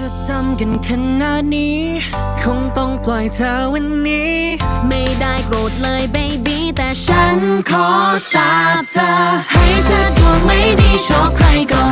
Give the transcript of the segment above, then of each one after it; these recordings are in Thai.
จะทำกันขนาดนี้ คงต้องปล่อยเธอวันนี้ ไม่ได้โกรธเลยเบบี้แต่ฉันขอสาบเธอ ให้เธอดวงไม่ดีชอบใครก็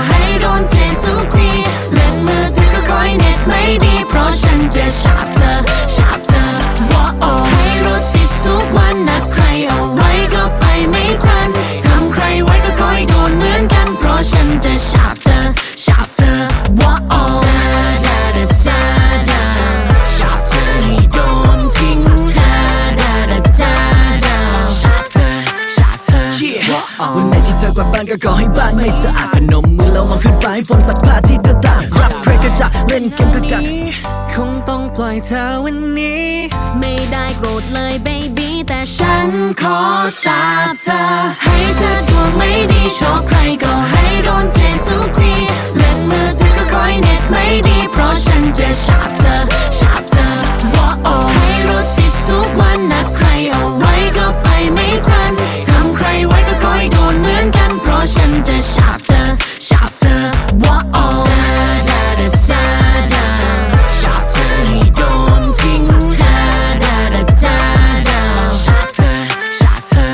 วันไหนที่เธอกวาดบ้านก็ขอให้บ้านไม่สะอาดพนมมือแล้วมองขึ้นฟ้าให้ฝนสักผ้าที่เธอตากรับเพลงก็จะเล่นเกมก็กัดคงต้องปล่อยเธอวันนี้ ไม่ได้โกรธเลยเบบี้แต่ฉัฉันนขอสาบเธอ ให้เธอดวงไม่ดีชอบใครก็ให้ จะชาบเธอชาบเธอว่าโอชาดาดาชาดาชาบเธอให้โดนทิ้งชาดาดาชาดาชาบเธอชาบเธอ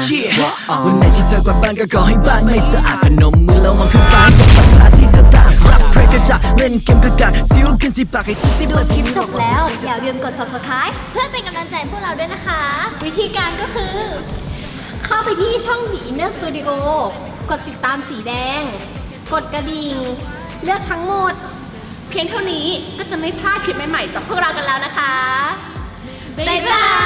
วันไหนที่เธอกวาดบ้านก็ขอให้บ้านไม่สะอาดพนมมือแล้วมองขึ้นฟ้าให้ฝนสักผ้าที่เธอตากรับเพลงก็จะเล่นเกมก็กัดสิวขึ้นที่ปากให้ทุกที่ดูเปิดคลิปจบแล้ว อย่าลืมกด subscribe เพื่อเป็นกำลังใจให้พวกเราด้วยนะคะ วิธีการก็คือ เข้าไปที่ช่องสี Inner Studio กดติดตามสีแดง กดกระดิ่ง เลือกทั้งหมด เพียงเท่านี้ก็จะไม่พลาดคลิปใหม่ๆจากพวกเรากันแล้วนะคะ บ๊ายบาย